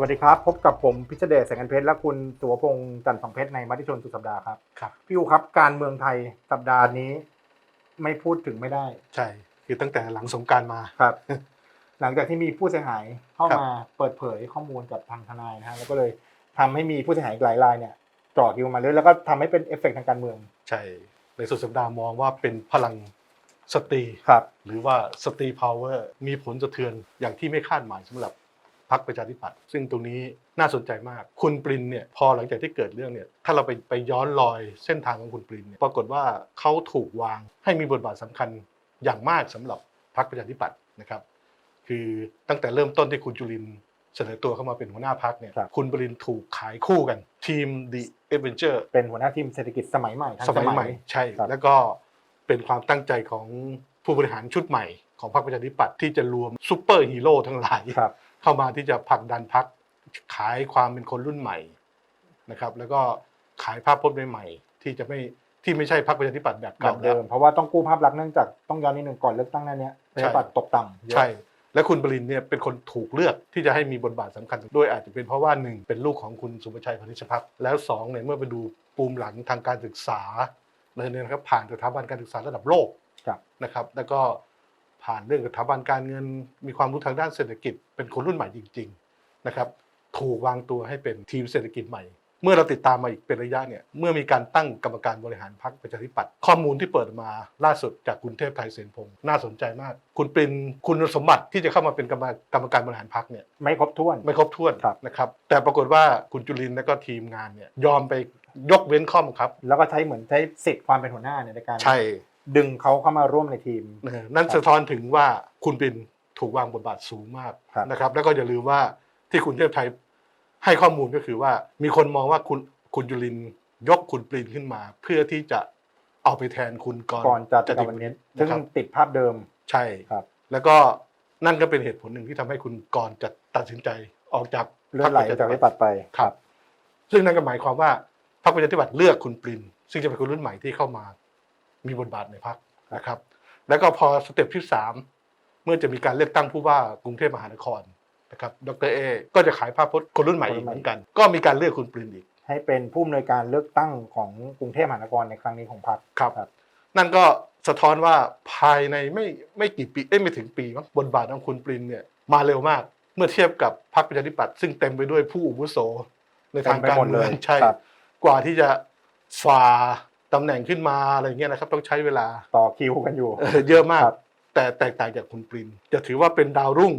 สวัสดีครับ พบกับผมพิชเดชแสงกันเพชรและคุณตัวพงษ์จันทร์สองเพชรในมัติชนสุดสัปดาห์ครับครับ พี่อูครับการเมืองไทยสัปดาห์นี้ ไม่พูดถึงไม่ได้ ใช่ คือตั้งแต่หลังสงกรารมาครับ หลังจากที่มีผู้เสียหายเข้าครับมาเปิดเผยข้อมูลกับทางทนายนะฮะแล้วก็เลยทำให้มีผู้เสียหายอีกหลายรายเนี่ยจ่อคิวมาเรื่อยแล้วก็ทำให้เป็นเอฟเฟกต์ทางการเมือง ใช่ ในสุดสัปดาห์มองว่าเป็นพลังสตรีครับ หรือว่าสตรีพาวเวอร์มีผลสะเทือนอย่างที่ไม่คาดหมายสำหรับ พรรคประชาธิปัตย์ซึ่งตรงนี้น่าสนใจมาก คุณปรินเนี่ยพอหลังจากที่เกิดเรื่องเนี่ยถ้าเราไปไปย้อนรอยเส้นทางของคุณปรินเนี่ยปรากฏว่าเขาถูกวางให้มีบทบาทสำคัญอย่างมากสำหรับพรรคประชาธิปัตย์นะครับ คือตั้งแต่เริ่มต้นที่คุณจุลินทร์เสนอตัวเข้ามาเป็นหัวหน้าพรรคเนี่ยครับคุณปรินถูกขายคู่กัน ทีม The Adventure เป็นหัวหน้าทีมเศรษฐกิจสมัยใหม่ทันสมัยใหม่ใช่ครับแล้วก็เป็นความตั้งใจของผู้บริหารชุดใหม่ของพรรคประชาธิปัตย์ที่จะรวมซูเปอร์ฮีโร่ทั้งหลายครับ เข้ามาที่จะผลักดันพรรคขายความเป็นคนรุ่นใหม่นะครับ แล้วก็ขายภาพพจน์ใหม่ๆที่จะไม่ที่ไม่ใช่พรรคประชาธิปัตย์แบบแบเก่าบเดิมเพราะว่าต้องกู้ภาพลักษณ์เนื่องจากต้องย้อนนิดนึงก่อนเลือกตั้งหนั้นเนี้ยประชาธิปัตย์ตกต่ำเยอะ ใช่ และคุณปรินเนี่ยเป็นคนถูกเลือกที่จะให้มีบทบาทสำคัญด้วยอาจจะเป็นเพราะว่าหนึ่งเป็นลูกของคุณสุภชัยพานิชพักดิ์แล้วสองเนี่ยเมื่อไปดูปูมหลังทางการศึกษาเลยเนี่ยนะครับผ่านสถาบันการศึกษาระดับโลกครับ นะครับ แล้วก็ ผ่านเรื่องสถาบันการเงิน มีความรู้ทางด้านเศรษฐกิจ เป็นคนรุ่นใหม่จริง ๆ นะครับ ถูกวางตัวให้เป็นทีมเศรษฐกิจใหม่ เมื่อเราติดตามมาอีกเป็นระยะเนี่ย เมื่อมีการตั้งกรรมการบริหารพรรคประชาธิปัตย์ ข้อมูลที่เปิดมาล่าสุดจากคุณเทพไทยเสนพงศ์น่าสนใจมาก คุณเป็นคุณสมบัติที่จะเข้ามาเป็นกรรมกรรมการบริหารพรรคเนี่ย ไม่ครบถ้วน ไม่ครบถ้วนครับ นะครับ แต่ปรากฏว่าคุณจุลินทร์และก็ทีมงานเนี่ยยอมไปยกเว้นข้อบังคับ แล้วก็ใช้เหมือนใช้สิทธิ์ความเป็นหัวหน้าเนี่ยในการใช่ ดึงเขาเข้ามาร่วมในทีมเออนั่นสะท้อนถึงว่าคุณปินถูกวางบทบาทสูงมากครับนะครับ แล้วก็อย่าลืมว่าที่คุณเทพไทยให้ข้อมูลก็คือว่า มีคนมองว่าคุณคุณจุลินทร์ยกคุณปรินขึ้นมา เพื่อที่จะเอาไปแทนคุณกรณ์ก่อนจะจติติดววันณินี้ชซึ่งนะครับติดภาพเดิมใช่ครับ แล้วก็นั่นก็เป็นเหตุผลหนึ่งที่ทำให้คุณกรณ์จะตัดสินใจออกจากเลื่อนไหลพรรคจากประวิชาธิปัตย์ปัตย์ไปครับ ซึ่งนั่นก็หมายความว่าพรรคประชาธิปัตย์เลือกคุณปรินซึ่งจะเป็นคนรุ่นใหม่ที่เข้ามา มีบทบาทในพรรคนะครับ แล้วก็พอสเต็ปที่สามเมื่อจะมีการเลือกตั้งผู้ว่ากรุงเทพมหานครนะครับ ดรเอ ก็จะขายภาพพจน์คนรุ่นใหม่อีกเหมือนกัน ก็มีการเลือกคุณปรินอีก ให้เป็นผู้อำนวยการเลือกตั้งของกรุงเทพมหานครในครั้งนี้ของพรรคครับครับนั่นก็สะท้อนว่าภายในไม่ไม่กี่ปีเอ้ยไม่ถึงปีมั้งบทบาทของคุณปรินเนี่ยมาเร็วมาก เมื่อเทียบกับพรรคประชาธิปัตย์ซึ่งเต็มไปด้วยผู้อุวุโสในทางการเต็มไปหมดเมืเลองยใช่ครับกว่าที่จะฝ่า ตำแหน่งขึ้นมาอะไรเงี้ยนะครับต้องใช้เวลาต่อคิวกันอยู่เออเยอะมากครับแต่แตกต่างจากคุณปรินจะถือว่าเป็นดาวรุ่ง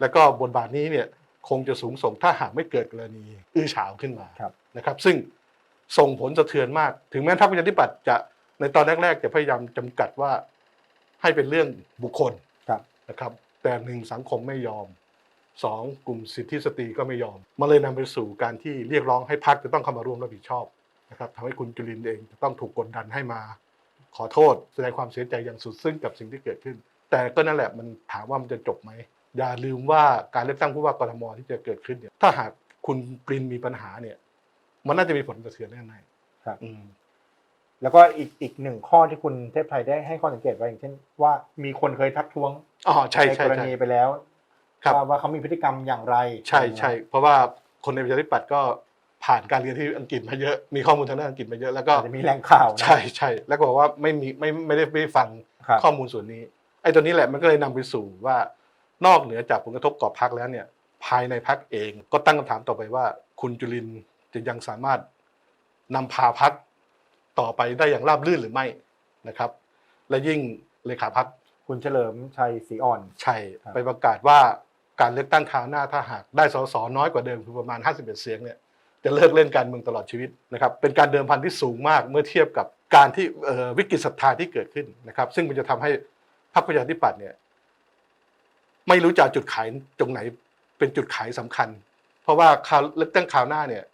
แล้วก็บทบาทนี้เนี่ยคงจะสูงส่งถ้าหากไม่เกิดกรณีอื้อฉาวขึ้นมาครับนะครับ ซึ่งส่งผลสะเทือนมาก ถึงแม้พรรคประชาธิปัตย์จะในตอนแรกๆจะพยายามจำกัดว่าให้เป็นเรื่องบุคคลครับนะครับ แต่หนึ่งสังคมไม่ยอมสองกลุ่มสิทธิสตรีก็ไม่ยอม มันเลยนำไปสู่การที่เรียกร้องให้พรรคจะต้องเข้ามาร่วมรับผิดชอบ นะครับทำให้คุณจุลินทร์เองจะต้องถูกกดดันให้มาขอโทษแสดงความเสียใจอย่างสุดซึ้งกับสิ่งที่เกิดขึ้น แต่ก็นั่นแหละมันถามว่ามันจะจบไหมอย่าลืมว่าการเลือกตั้งผู้ว่ากทมที่จะเกิดขึ้นเนี่ยถ้าหากคุณปรินมีปัญหาเนี่ย มันน่าจะมีผลกระเทือนแน่ๆครับอืมแล้วก็อีกอีกหนึ่งข้อที่คุณเทพไทยได้ให้ข้อสังเกตไว้อย่างเช่นว่ามีคนเคยทักท้วงอ๋อใช่ในใช่กรใช่ณีไปแล้วครับว่าว่าเขามีพฤติกรรมอย่างไร ใช่ใช่เพราะว่าคนในประชาธิปัตย์ก็ ผ่านการเรียนที่อังกฤษมาเยอะ มีข้อมูลทางด้านอังกฤษมาเยอะแล้วก็อาจจะมีแหล่งข่าวนะ ใช่ใช่แล้วก็บอกว่าไม่มีไม่ไม่ได้ไม่ได้ฟังครับ ข้อมูลส่วนนี้ไอ้ตัวนี้แหละมันก็เลยนำไปสู่ว่านอกเหนือจากผลกระทบต่อพักแล้วเนี่ย ภายในพักเองก็ตั้งคำถามต่อไปว่า คุณจุลินทร์จะยังสามารถนำพาพักต่อไปได้อย่างราบรื่นหรือไม่นะครับ และยิ่งเลขาพัก คุณเฉลิมชัยศรีอ่อน ใช่ครับ ไปประกาศว่าการเลือกตั้งคราวหน้าถ้าหากได้สสน้อยกว่าเดิมคือประมาณ 51 เสียงเนี่ย จะเลิกเล่นการเมืองตลอดชีวิตนะครับเป็นการเดิมพันที่สูงมากเมื่อเทียบกับการที่เอ่อวิกฤตศรัทธาที่เกิดขึ้นนะครับ ซึ่งมันจะทำให้พรรคประชาธิปัตย์เนี่ยไม่รู้จะเอาจุดขายตรงไหนเป็นจุดขายสำคัญ เพราะว่าคราวเลือกตั้งคราวหน้าเนี่ย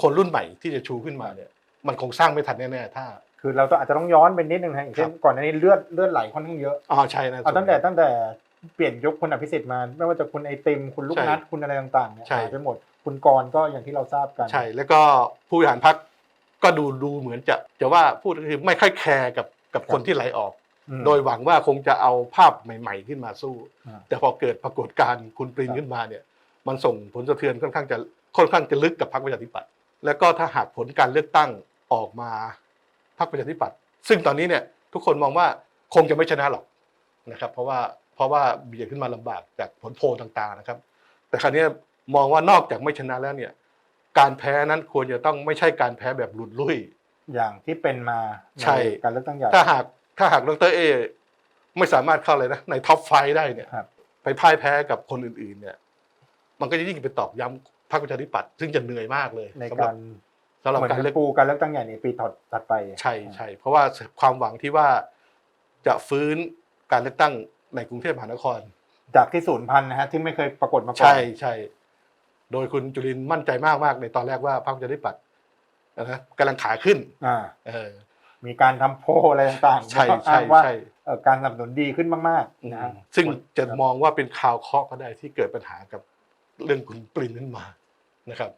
คนรุ่นใหม่ที่จะชูขึ้นมาเนี่ย มันคงสร้างไม่ทันแน่ๆถ้า คือเราต้องอาจจะต้องย้อนไปนิดนึงนะอย่างเช่นก่อนหน้านี้เลือดเลือดไหลค่อนข้างเยอะอ๋อใช่นะเอาตั้งแต่ตั้งแต่เปลี่ยนยกคุณอภิสิทธิ์มา ไม่ว่าจะคุณไอติมคุณลูกใช่นัดคุณอะไรต่างๆเนี่ยใช่หายไปหมด คุณกรณ์ก็อย่างที่เราทราบกัน ใช่ แล้วก็ผู้บริหารพักก็ดูดูเหมือนจะจะว่าพูดก็คือไม่ค่อยแคร์กับกับคนที่ไหลออก อืม โดยหวังว่าคงจะเอาภาพใหม่ ๆ ขึ้นมาสู้ อ่า แต่พอเกิดปรากฏการณ์คุณปรินครับขึ้นมาเนี่ย มันส่งผลสะเทือนค่อนข้างจะค่อนข้างจะลึกกับพรรคประชาธิปัตย์แล้วก็ถ้าหากผลการเลือกตั้งออกมาพรรคประชาธิปัตย์ซึ่งตอนนี้เนี่ยทุกคนมองว่าคงจะไม่ชนะหรอกนะครับ เพราะว่าเพราะว่าเบียดขึ้นมาลำบากจากผลโพลต่างๆนะครับ แต่คราวนี้ มองว่านอกจากไม่ชนะแล้วเนี่ย การแพ้นั้นควรจะต้องไม่ใช่การแพ้แบบหลุดลุ่ย อย่างที่เป็นมาใช่ การเลือกตั้งใหญ่ถ้าหากถ้าหากดรเอ ไม่สามารถเข้าเลยนะในท็อปไฟได้เนี่ยครับไปพ่ายแพ้กับคนอื่น ๆ เนี่ย มันก็จะยิ่งไปตอกย้ำพรรคประชาธิปัตย์ซึ่งจะเหนื่อยมากเลยในสำหรักาบรสำหรับเหมือนการเลือกปูการเลือกตั้งใหญ่ในปีถัดถัดไป ใช่ใช่เพราะว่าความหวังที่ว่าจะฟื้นการเลือกตั้งในกรุงเทพมหานคร จากที่ศูนย์พันนะฮะที่ไม่เคยปรากฏมาก่อนใช่ใช่ โดยคุณจุลินทร์มั่นใจมากมากๆในตอนแรกว่าพรรคประชาธิปัตย์นะกำลังขาขึ้นอ่าเออมีการทำโพลอะไรต่างๆใช่แล้วก็ใช่อ้างว่าใช่เอ่อการสนับสนุนดีขึ้นมากอืมๆนะฮะซึ่งจะมองว่าเป็นข่าวเคราะห์ก็ได้ที่เกิดปัญหากับเรื่องคุณปรินขึ้นมานะครับ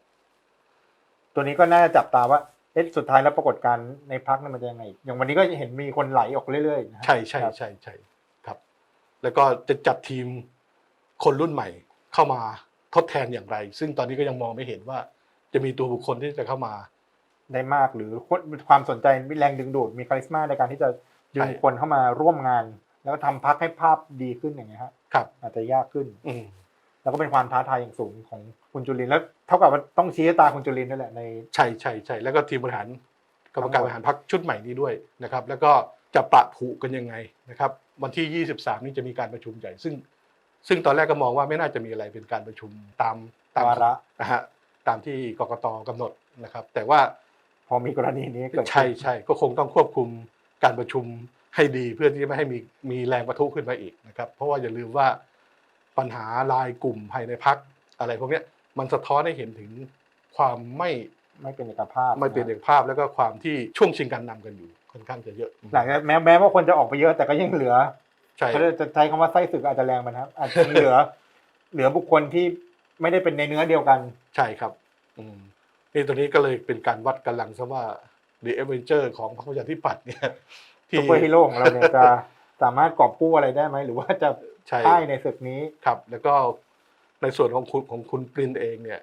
ตัวนี้ก็น่าจะจับตาว่าเอ๊ะสุดท้ายแล้วปรากฏการณ์ในพักนั้นมันจะยังไง อย่างวันนี้ก็เห็นมีคนไหลออกเรื่อยๆนะฮะใช่ใช่ครับใช่ใช่ครับ แล้วก็จะจัดทีมคนรุ่นใหม่เข้ามา ทดแทนอย่างไร ซึ่งตอนนี้ก็ยังมองไม่เห็นว่า จะมีตัวบุคคลที่จะเข้ามา ได้มากหรือคนความสนใจมีแรงดึงดูดมีคาลิสมาในการที่จะดึงใช่คนเข้ามาร่วมงาน แล้วก็ทำพักให้ภาพดีขึ้นอย่างเงี้ยฮะครับ อาจจะยากขึ้น อืมแล้วก็เป็นความท้าทายอย่างสูงของคุณจุลินทร์แล้วเท่ากับว่าต้องชี้ตาคุณจุลินทร์นั่นแหละในใช่ใช่ใช่แล้วก็ทีมบริหารกรรมการทั้งหมดบริหารพรรคชุดใหม่นี้ด้วยนะครับ แล้วก็จะปะผูกันยังไงนะครับ วันที่ 23 นี้จะมีการประชุมใหญ่ซึ่ง ซึ่งตอนแรกก็มองว่าไม่น่าจะมีอะไรเป็นการประชุมตามตามวาระ นะฮะตามที่กกตกำหนดนะครับ แต่ว่าพอมีกรณีนี้เกิดขึ้นใช่ใช่ก็คงต้องควบคุมการประชุมให้ดีเพื่อที่จะไม่ให้มีมีแรงประทุขึ้นมาอีกนะครับ เพราะว่าอย่าลืมว่าปัญหาลายกลุ่มภายในพักอะไรพวกเนี้ยมันสะท้อนให้เห็นถึงความไม่ไม่เป็นเอกภาพไม่เป็นเอกภาพแล้วก็ความที่ช่วงชิงการนำกันอยู่ค่อนข้างจะเยอะ หลังจากแม้แม้ว่าคนจะออกไปเยอะแต่ก็ยังเหลือ ใช่เขาจะใช้คำว่าไส้ศึกอาจจะแรงไปนะครับ อาจจะเหลือ เหลือบุคคลที่ไม่ได้เป็นในเนื้อเดียวกัน ใช่ครับ อืมนี่ตัวนี้ก็เลยเป็นการวัดกำลังซะว่า The Avenger ของพรรคประชาธิปัตย์เนี่ยซูเปอร์ฮีโร่ของเราเนี่ยจะสามารถกอบกู้อะไรได้ไหม หรือว่าจะใช่พ่ายในศึกนี้ครับ แล้วก็ในส่วนของคุณของคุณปรินเองเนี่ย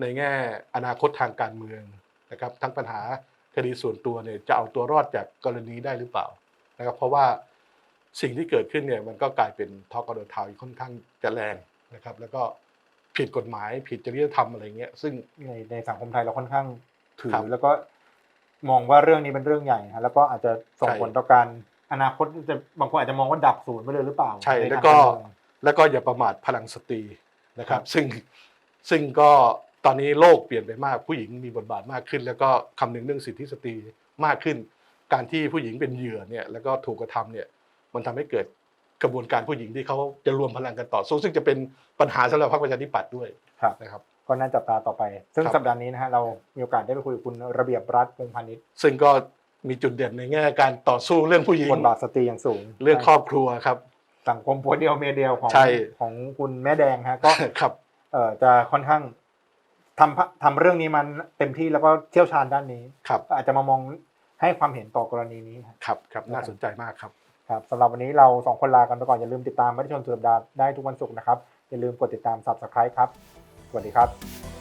ในแง่อนาคตทางการเมืองนะครับ ทั้งปัญหาคดีส่วนตัวเนี่ยจะเอาตัวรอดจากกรณีได้หรือเปล่านะครับ เพราะว่า สิ่งที่เกิดขึ้นเนี่ยมันก็กลายเป็นทอกกระโดดทาวค่อนข้างจะแรงนะครับแล้วก็ผิดกฎหมายผิดจริยธรรมอะไรเงี้ยซึ่งในในสังคมไทยเราค่อนข้างถืครัอบแล้วก็มองว่าเรื่องนี้เป็นเรื่องใหญ่ฮะแล้วก็อาจจะส่งใช่ผลต่อการอนาคตจะบางคนอาจจะมองว่าดับศูนย์ไปเลยหรือเปล่า ใช่นแล้วทางก็ารเมืองแล้วก็อย่าประมาทพลังสตรีนะครับครับ ซึ่งซึ่งก็ตอนนี้โลกเปลี่ยนไปมากผู้หญิงมีบทบาทมากขึ้น แล้วก็คำนึงเรื่องสิทธิสตรีมากขึ้น การที่ผู้หญิงเป็นเหยื่อเนี่ยแล้วก็ถูกกระทำเนี่ย มันทำให้เกิดกระบวนการผู้หญิงที่เขาจะรวมพลังกันต่อสู้ซึ่งจะเป็นปัญหาสำหรับพรรคประชาธิปัตย์ด้วยครับนะครับก็น่าจับตาต่อไป ซึ่งครับสัปดาห์นี้นะฮะเรามีโอกาสได้ไปคุยกับคุณระเบียบรัฐพงษ์พาณิชย์ซึ่งก็มีจุดเด่นในแง่การต่อสู้เรื่องผู้หญิงบทบาทสตรีอย่างสูง เรื่องครอบครัวครับ สังคมผัวเดียวเมียเดียวของใช่ของคุณแม่แดงฮะก็ครับเอ่อจะค่อนข้างทำพะทำเรื่องนี้มันเต็มที่แล้วก็เชี่ยวชาญด้านนี้ครับก็อาจจะมามองให้ความเห็นต่อกรณีนี้ครับครับครับน่าสนใจมากครับ ครับสำหรับวันนี้เราสองคนลากันไปก่อน อย่าลืมติดตามมติชนสุดสัปดาห์ได้ทุกวันศุกร์นะครับ อย่าลืมกดติดตาม subscribe ครับ สวัสดีครับ